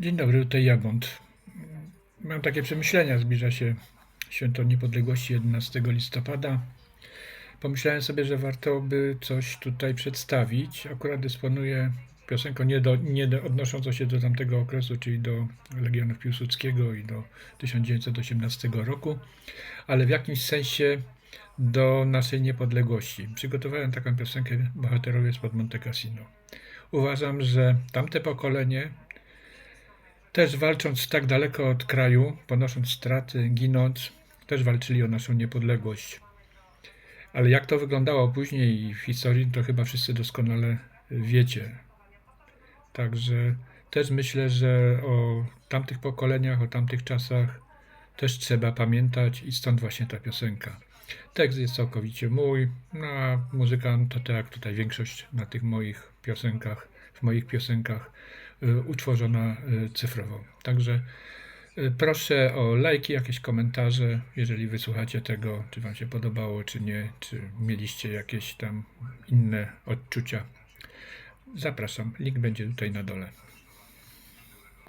Dzień dobry, tutaj Jagąd. Mam takie przemyślenia, zbliża się Święto Niepodległości 11 listopada. Pomyślałem sobie, że warto by coś tutaj przedstawić. Akurat dysponuję piosenką nie, do, nie do, odnoszącą się do tamtego okresu, czyli do Legionów Piłsudskiego i do 1918 roku, ale w jakimś sensie do naszej niepodległości. Przygotowałem taką piosenkę Bohaterowie spod Monte Cassino. Uważam, że tamte pokolenie też walcząc tak daleko od kraju, ponosząc straty, ginąc, też walczyli o naszą niepodległość. Ale jak to wyglądało później w historii, to chyba wszyscy doskonale wiecie. Także też myślę, że o tamtych pokoleniach, o tamtych czasach też trzeba pamiętać i stąd właśnie ta piosenka. Tekst jest całkowicie mój, no a muzyka to tak jak tutaj większość na tych moich piosenkach, w moich piosenkach utworzona y, cyfrowo. Także y, proszę o lajki, jakieś komentarze, jeżeli wysłuchacie tego, czy wam się podobało, czy nie, czy mieliście jakieś tam inne odczucia. Zapraszam, link będzie tutaj na dole.